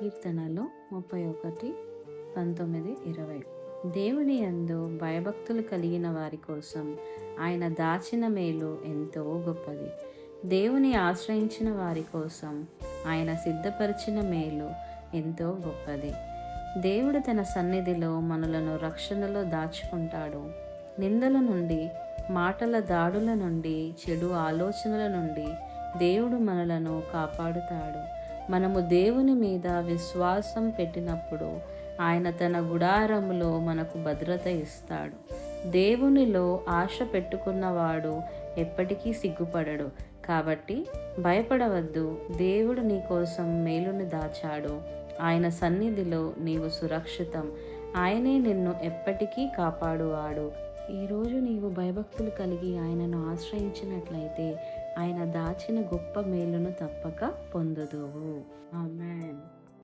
కీర్తనలు ముప్పై ఒకటి పంతొమ్మిది ఇరవై. దేవుని యందు భయభక్తులు కలిగిన వారి కోసం ఆయన దాచిన మేలు ఎంతో గొప్పది. దేవుని ఆశ్రయించిన వారి కోసం ఆయన సిద్ధపరిచిన మేలు ఎంతో గొప్పది. దేవుడు తన సన్నిధిలో మనలను రక్షణలో దాచుకుంటాడు. నిందల నుండి మాటల దాడుల నుండి చెడు ఆలోచనల నుండి దేవుడు మనలను కాపాడుతాడు. మనము దేవుని మీద విశ్వాసం పెట్టినప్పుడు ఆయన తన గుడారములో మనకు భద్రత ఇస్తాడు. దేవునిలో ఆశ పెట్టుకున్నవాడు ఎప్పటికీ సిగ్గుపడడు. కాబట్టి భయపడవద్దు దేవుడు నీ కోసం మేలును దాచాడు. ఆయన సన్నిధిలో నీవు సురక్షితం. ఆయనే నిన్ను ఎప్పటికీ కాపాడువాడు. ఈరోజు నీవు భయభక్తులు కలిగి ఆయనను ఆశ్రయించినట్లయితే ఆయన దాచిన గొప్ప మేలును తప్పక పొందదువు. ఆమెన్.